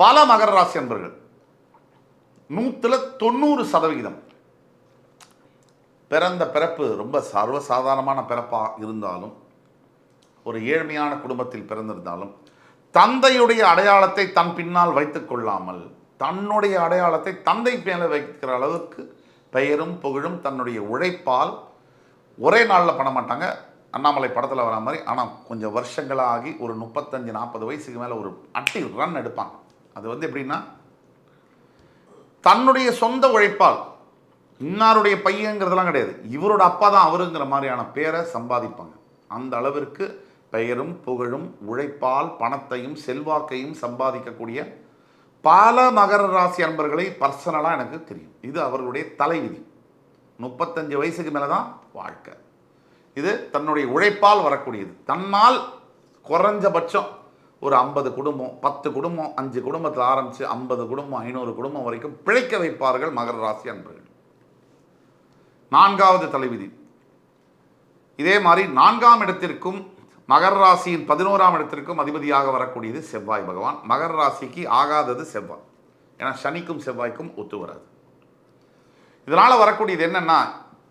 பல மகர ராசி அன்பர்கள். நூற்றில் தொண்ணூறு சதவிகிதம். பிறந்த பிறப்பு ரொம்ப சர்வசாதாரணமான பிறப்பாக இருந்தாலும் ஒரு ஏழ்மையான குடும்பத்தில் பிறந்திருந்தாலும் தந்தையுடைய அடையாளத்தை தன் பின்னால் வைத்துக் கொள்ளாமல் தன்னுடைய அடையாளத்தை தந்தை மேலே வைக்கிற அளவுக்கு பெயரும் புகழும் தன்னுடைய உழைப்பால் ஒரே நாளில் பண்ண மாட்டாங்க. அண்ணாமலை படத்தில் வர மாதிரி ஆனால் கொஞ்சம் வருஷங்களாகி ஒரு முப்பத்தஞ்சு நாற்பது வயசுக்கு மேலே ஒரு அட்டி ரன் எடுப்பாங்க. அது வந்து எப்படின்னா தன்னுடைய சொந்த உழைப்பால் இன்னாருடைய பையங்கிறதெல்லாம் கிடையாது. இவரோட அப்பா தான் அவருங்கிற மாதிரியான பேரை சம்பாதிப்பாங்க. அந்த அளவிற்கு பெயரும் புகழும் உழைப்பால் பணத்தையும் செல்வாக்கையும் சம்பாதிக்கக்கூடிய பல மகர ராசி அன்பர்களை பர்சனலாக எனக்கு தெரியும். இது அவர்களுடைய தலைவிதி. முப்பத்தஞ்சு வயசுக்கு மேலே தான் வாழ்க்கை. இது தன்னுடைய உழைப்பால் வரக்கூடியது. தன்னால் குறைஞ்சபட்சம் ஒரு ஐம்பது குடும்பம் பத்து குடும்பம் அஞ்சு குடும்பத்தில் ஆரம்பித்து ஐம்பது குடும்பம் ஐநூறு குடும்பம் வரைக்கும் பிழைக்க வைப்பார்கள் மகர ராசி அன்பர்கள். நான்காவது தலைவிதி. இதே மாதிரி நான்காம் இடத்திற்கும் மகர ராசியின் பதினோராம் இடத்திற்கும் அதிபதியாக வரக்கூடியது செவ்வாய் பகவான். மகர ராசிக்கு ஆகாதது செவ்வாய். ஏன்னா சனிக்கும் செவ்வாய்க்கும் ஒத்து வராது. இதனால் வரக்கூடியது என்னென்னா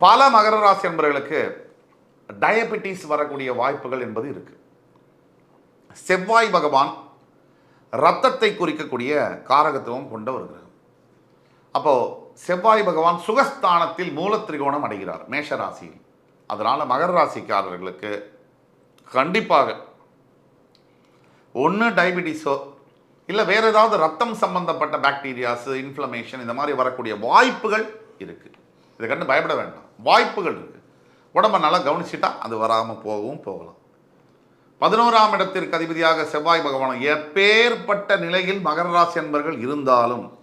பல மகர ராசி அன்பர்களுக்கு டயபெட்டிஸ் வரக்கூடிய வாய்ப்புகள் என்பது இருக்குது செவ்வாய் பகவான் ரத்தத்தை குறிக்கக்கூடிய காரகத்துவம் கொண்ட ஒரு கிரகம். அப்போது செவ்வாய் பகவான் சுகஸ்தானத்தில் மூலத்திரிகோணம் அடைகிறார் மேஷ ராசியில் மகர ராசிக்காரர்களுக்கு கண்டிப்பாக ஒன்று டயபிட்டிஸோ இல்லை வேறு ஏதாவது ரத்தம் சம்பந்தப்பட்ட பாக்டீரியாஸு இன்ஃப்ளமேஷன் இந்த மாதிரி வரக்கூடிய வாய்ப்புகள் இருக்குது இதை கண்டு பயப்பட வேண்டாம். வாய்ப்புகள் இருக்குது உடம்ப நல்லா கவனிச்சிட்டா அது வராமல் போகவும் போகலாம். பதினோராம் இடத்திற்கு அதிபதியாக செவ்வாய் பகவான் எப்பேற்பட்ட நிலையில் மகர ராசி அன்பர்கள் இருந்தாலும்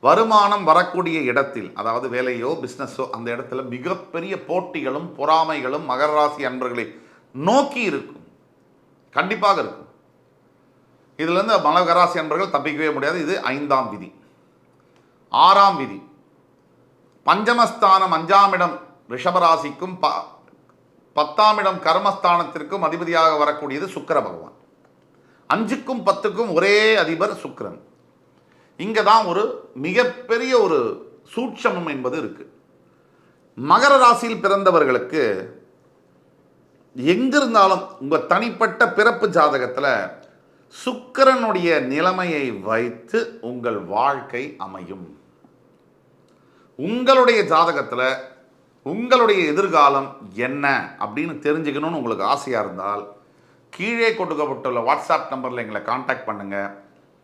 வருமானம் வரக்கூடிய இடத்தில் அதாவது வேலையோ பிஸ்னஸோ அந்த இடத்துல மிகப்பெரிய போட்டிகளும் பொறாமைகளும் மகர ராசி அன்பர்களை நோக்கி இருக்கும். கண்டிப்பாக இருக்கும். இதுலேருந்து மகராசி அன்பர்கள் தப்பிக்கவே முடியாது. இது ஐந்தாம் விதி. ஆறாம் விதி. பஞ்சமஸ்தானம் அஞ்சாம் இடம் ரிஷபராசிக்கும் ப பத்தாம் இடம் கர்மஸ்தானத்திற்கும் அதிபதியாக வரக்கூடியது சுக்கிர பகவான். அஞ்சுக்கும் பத்துக்கும் ஒரே அதிபர் சுக்கிரன். இங்கே தான் ஒரு மிகப்பெரிய ஒரு சூட்சமம் என்பது இருக்குது மகர ராசியில் பிறந்தவர்களுக்கு எங்கிருந்தாலும் உங்கள் தனிப்பட்ட பிறப்பு ஜாதகத்தில் சுக்கிரனுடைய நிலைமையை வைத்து உங்கள் வாழ்க்கை அமையும். உங்களுடைய ஜாதகத்தில் உங்களுடைய எதிர்காலம் என்ன அப்படின்னு தெரிஞ்சுக்கணும்னு உங்களுக்கு ஆசையாக இருந்தால் கீழே கொடுக்கப்பட்டுள்ள வாட்ஸ்அப் நம்பரில் எங்களை காண்டாக்ட் பண்ணுங்கள்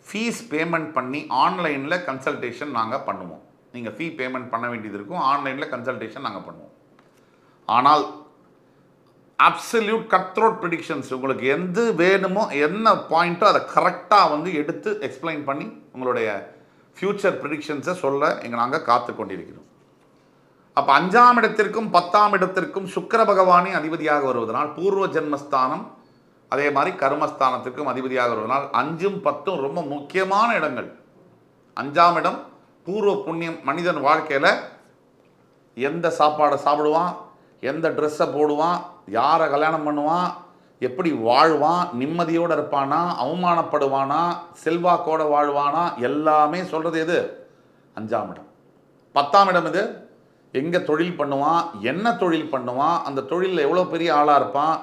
ஃபீஸ் பேமெண்ட் பண்ணி ஆன்லைனில் கன்சல்டேஷன் நாங்கள் பண்ணுவோம். நீங்கள் ஃபீ பேமெண்ட் பண்ண வேண்டியது இருக்கும். ஆன்லைனில் கன்சல்டேஷன் நாங்கள் பண்ணுவோம். ஆனால் அப்சல்யூட் கட்ரோட் ப்ரிடிக்ஷன்ஸ் உங்களுக்கு எது வேணுமோ என்ன பாயிண்ட்டோ அதை கரெக்டாக வந்து எடுத்து எக்ஸ்பிளைன் பண்ணி உங்களுடைய ஃப்யூச்சர் ப்ரிடிக்ஷன்ஸை சொல்ல எங்கள் நாங்கள் காத்து கொண்டிருக்கிறோம். அப்போ அஞ்சாம் இடத்திற்கும் பத்தாம் இடத்திற்கும் சுக்கிர பகவானே அதிபதியாக வருவதனால் பூர்வ ஜென்மஸ்தானம் அதே மாதிரி கர்மஸ்தானத்திற்கும் அதிபதியாக வருவதனால் அஞ்சும் பத்தும் ரொம்ப முக்கியமான இடங்கள். அஞ்சாம் இடம் பூர்வ புண்ணியம் மனிதன் வாழ்க்கையில் எந்த சாப்பாடை சாப்பிடுவான் எந்த ட்ரெஸ்ஸை போடுவான் யாரை கல்யாணம் பண்ணுவான் எப்படி வாழ்வான் நிம்மதியோடு இருப்பானா அவமானப்படுவானா செல்வாக்கோட வாழ்வானா எல்லாமே சொல்கிறது எது? அஞ்சாம் இடம். பத்தாம் இடம் இது எங்கே தொழில் பண்ணுவான் என்ன தொழில் பண்ணுவான் அந்த தொழிலில் எவ்வளோ பெரிய ஆளாக இருப்பான்?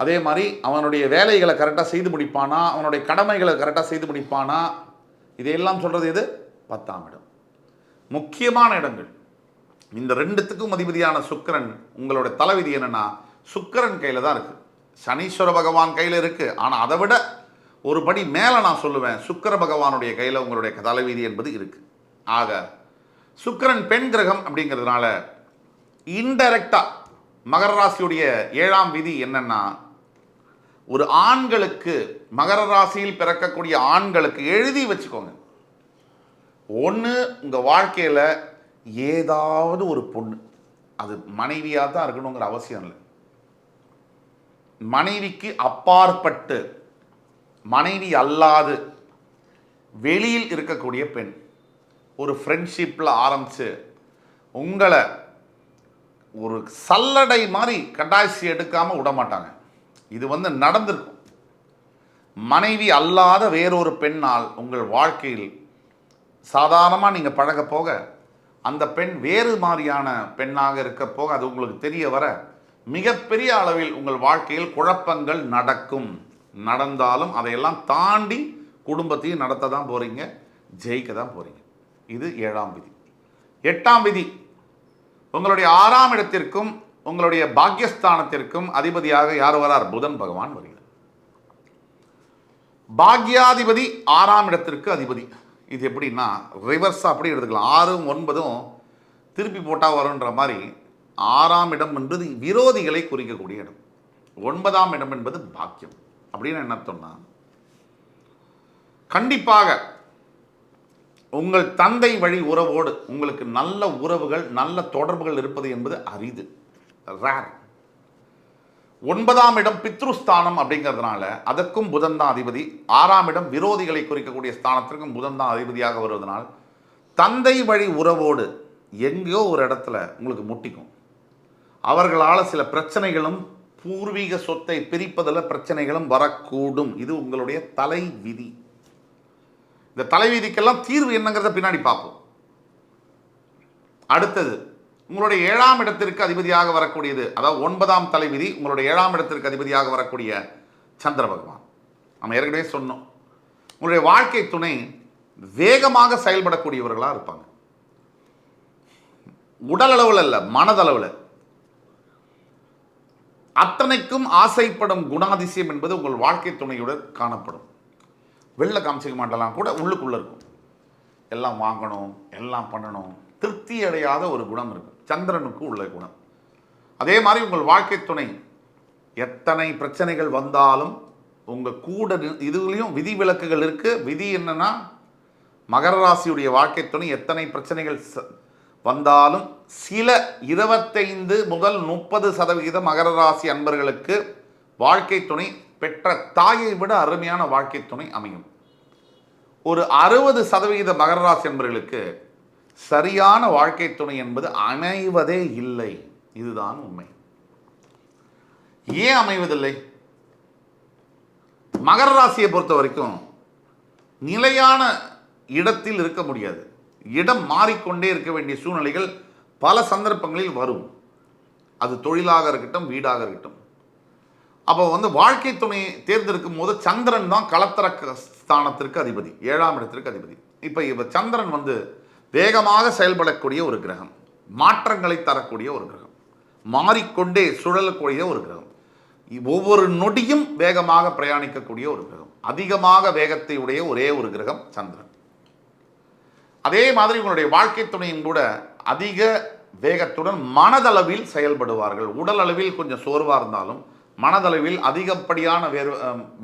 அதே மாதிரி அவனுடைய வேலைகளை கரெக்டாக செய்து முடிப்பானா அவனுடைய கடமைகளை கரெக்டாக செய்து முடிப்பானா? இதையெல்லாம் சொல்கிறது எது? பத்தாம் இடம். முக்கியமான இடங்கள். இந்த ரெண்டுத்துக்கும் அதிபதியான சுக்கிரன் உங்களோட தலைவிதி என்னென்னா சுக்கிரன் கையில் தான் இருக்குது சனீஸ்வர பகவான் கையில் இருக்குது ஆனால் அதை விட ஒரு படி மேலே நான் சொல்லுவேன் சுக்கிர பகவானுடைய கையில் உங்களுடைய தலைவிதி என்பது இருக்குது ஆக சுக்கிரன் பெண் கிரகம் அப்படிங்கிறதுனால இன்டெரக்டாக மகர ராசியுடைய ஏழாம் விதி என்னன்னா ஒரு ஆண்களுக்கு மகர ராசியில் பிறக்கக்கூடிய ஆண்களுக்கு எழுதி வச்சுக்கோங்க. ஒன்று உங்கள் வாழ்க்கையில் ஏதாவது ஒரு பொண்ணு அது மனைவியாக தான் இருக்கணுங்கிற அவசியம் இல்லை. மனைவிக்கு அப்பாற்பட்டு மனைவி அல்லாது வெளியில் இருக்கக்கூடிய பெண் ஒரு ஃப்ரெண்ட்ஷிப்பில் ஆரம்பித்து உங்களை ஒரு சல்லடை மாதிரி கட்டாய்ச்சி எடுக்காமல் விட மாட்டாங்க. இது வந்து நடந்திருக்கும். மனைவி அல்லாத வேறொரு பெண்ணால் உங்கள் வாழ்க்கையில் சாதாரணமாக நீங்கள் பழக போக அந்த பெண் வேறு மாதிரியான பெண்ணாக இருக்க போக அது உங்களுக்கு தெரிய வர மிகப்பெரிய அளவில் உங்கள் வாழ்க்கையில் குழப்பங்கள் நடக்கும். நடந்தாலும் அதையெல்லாம் தாண்டி குடும்பத்தையும் நடத்த தான் போகிறீங்க ஜெயிக்க தான் போகிறீங்க இது ஏழாம் விதி. எட்டாம் விதி. உங்களுடைய ஆறாம் இடத்திற்கும் உங்களுடைய பாக்யஸ்தானத்திற்கும் அதிபதியாக யார் வரார்? புதன் பகவான் வருகிறார். பாக்யாதிபதி ஆறாம் இடத்திற்கு அதிபதி. இது எப்படின்னா ரிவர்ஸாக அப்படி எடுத்துக்கலாம். ஆறும் ஒன்பதும் திருப்பி போட்டால் வரும்ன்ற மாதிரி ஆறாம் இடம் என்பது விரோதிகளை குறிக்கக்கூடிய இடம். ஒன்பதாம் இடம் என்பது பாக்கியம். அப்படின்னு என்ன சொன்னால் கண்டிப்பாக உங்கள் தந்தை வழி உறவோடு உங்களுக்கு நல்ல உறவுகள் நல்ல தொடர்புகள் இருப்பது என்பது அரிது. ரேர் ஒன்பதாம் இடம் பித்ருஸ்தானம் அப்படிங்கிறதுனால அதற்கும் புதன்தான் அதிபதி. ஆறாம் இடம் விரோதிகளை குறிக்கக்கூடிய ஸ்தானத்திற்கும் புதன்தான் அதிபதியாக வருவதனால் தந்தை வழி உறவோடு எங்கேயோ ஒரு இடத்துல உங்களுக்கு முட்டிக்கும். அவர்களால் சில பிரச்சனைகளும் பூர்வீக சொத்தை பிரிப்பதில் பிரச்சனைகளும் வரக்கூடும். இது உங்களுடைய தலை விதி இந்த தலைவிதிக்கெல்லாம் தீர்வு என்னங்கிறத பின்னாடி பார்ப்போம். அடுத்தது உங்களுடைய ஏழாம் இடத்திற்கு அதிபதியாக வரக்கூடியது அதாவது ஒன்பதாம் தலைவிதி உங்களுடைய ஏழாம் இடத்திற்கு அதிபதியாக வரக்கூடிய சந்திர பகவான். நம்ம ஏற்கனவே சொன்னோம். உங்களுடைய வாழ்க்கை துணை வேகமாக செயல்படக்கூடியவர்களாக இருப்பாங்க. உடல் அளவில் அல்ல மனதளவில். அத்தனைக்கும் ஆசைப்படும் குணாதிசயம் என்பது உங்கள் வாழ்க்கை துணையுடன் காணப்படும். வெளில காமிச்சிக்க மாட்டலாம் கூட உள்ளுக்குள்ளே இருக்கும். எல்லாம் வாங்கணும் எல்லாம் பண்ணணும். திருப்தி அடையாத ஒரு குணம் இருக்கும் சந்திரனுக்கு உள்ள குணம். அதே மாதிரி உங்கள் வாழ்க்கை துணை. எத்தனை பிரச்சனைகள் வந்தாலும் உங்கள் கூட இதுலேயும் விதி விலக்குகள் இருக்குது விதி என்னென்னா மகர ராசியுடைய வாழ்க்கை துணை எத்தனை பிரச்சனைகள் வந்தாலும் சில இருபத்தைந்து முதல் முப்பது சதவிகித மகர ராசி அன்பர்களுக்கு வாழ்க்கை துணை பெற்ற தாயை விட அருமையான வாழ்க்கை துணை அமையும். ஒரு அறுபது சதவிகித மகராசி என்பவர்களுக்கு சரியான வாழ்க்கை துணை என்பது அமைவதே இல்லை. இதுதான் உண்மை. ஏன் அமைவதில்லை? மகர ராசியை பொறுத்த வரைக்கும் நிலையான இடத்தில் இருக்க முடியாது. இடம் மாறிக்கொண்டே இருக்க வேண்டிய சூழ்நிலைகள் பல சந்தர்ப்பங்களில் வரும். அது தொழிலாக இருக்கட்டும் வீடாக இருக்கட்டும். அப்போ வந்து வாழ்க்கை துணையை தேர்ந்தெடுக்கும் போது சந்திரன் தான் கலத்தர ஸ்தானத்திற்கு அதிபதி ஏழாம் இடத்திற்கு அதிபதி. இப்போ இவ சந்திரன் வந்து வேகமாக செயல்படக்கூடிய ஒரு கிரகம் மாற்றங்களை தரக்கூடிய ஒரு கிரகம் மாறிக்கொண்டே சுழலக்கூடிய ஒரு கிரகம். ஒவ்வொரு நொடியும் வேகமாக பிரயாணிக்கக்கூடிய ஒரு கிரகம் அதிகமாக வேகத்தை உடைய ஒரே ஒரு கிரகம் சந்திரன். அதே மாதிரி உங்களுடைய வாழ்க்கை துணையும் கூட அதிக வேகத்துடன் மனதளவில் செயல்படுவார்கள். உடல் அளவில் கொஞ்சம் சோர்வாக இருந்தாலும் மனதளவில் அதிகப்படியான வேறு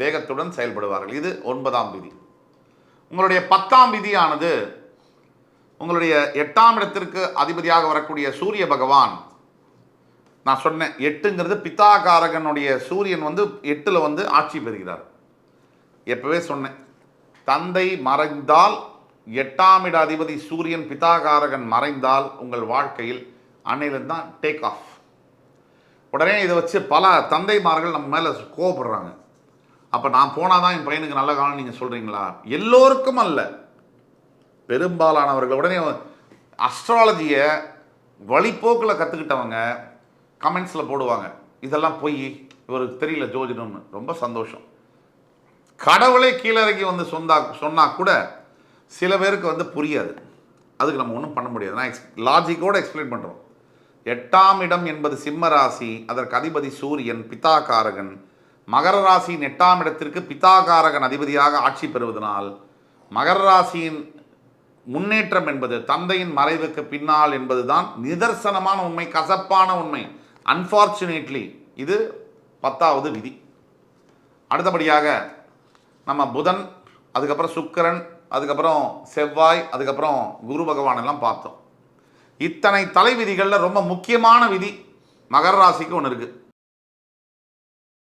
வேகத்துடன் செயல்படுவார்கள். இது ஒன்பதாம் விதி. உங்களுடைய பத்தாம் விதியானது உங்களுடைய எட்டாம் இடத்திற்கு அதிபதியாக வரக்கூடிய சூரிய பகவான் நான் சொன்னேன் எட்டுங்கிறது பித்தாகாரகனுடைய சூரியன் வந்து எட்டில் வந்து ஆட்சி பெறுகிறார். எப்பவே சொன்னேன் தந்தை மறைந்தால் எட்டாம் இட அதிபதி சூரியன் பித்தாகாரகன் மறைந்தால் உங்கள் வாழ்க்கையில் அன்னையிலிருந்து தான் டேக் ஆஃப் உடனே இதை வச்சு பல தந்தைமார்கள் நம்ம மேலே கோவப்படுறாங்க. அப்போ நான் போனால் தான் என் பையனுக்கு நல்ல காலம் நீங்கள் சொல்கிறீங்களா எல்லோருக்கும் அல்ல. பெரும்பாலானவர்கள் உடனே அஸ்ட்ராலஜியை வழிப்போக்கில் கற்றுக்கிட்டவங்க கமெண்ட்ஸில் போடுவாங்க. இதெல்லாம் போய் இவருக்கு தெரியல ஜோதிடம்னு. ரொம்ப சந்தோஷம். கடவுளே கீழே வந்து சொந்தா சொன்னால் கூட சில பேருக்கு வந்து புரியாது. அதுக்கு நம்ம ஒன்றும் பண்ண முடியாது. நான் எக்ஸ் லாஜிக்கோடு எக்ஸ்பிளைன் பண்ணுறோம் எட்டாம் இடம் என்பது சிம்ம ராசி அதற்கு அதிபதி சூரியன் பிதாகாரகன் மகர ராசியின் எட்டாம் இடத்திற்கு பிதாகாரகன் அதிபதியாக ஆட்சி பெறுவதனால் மகர ராசியின் முன்னேற்றம் என்பது தந்தையின் மறைவுக்கு பின்னால் என்பதுதான் நிதர்சனமான உண்மை கசப்பான உண்மை. அன்ஃபார்ச்சுனேட்லி இது பத்தாவது விதி. அடுத்தபடியாக நம்ம புதன் அதுக்கப்புறம் சுக்கரன் அதுக்கப்புறம் செவ்வாய் அதுக்கப்புறம் குரு பகவான் எல்லாம் பார்த்தோம். இத்தனை தலைவிதிகளில் ரொம்ப முக்கியமான விதி மகர ராசிக்கு ஒன்று இருக்குது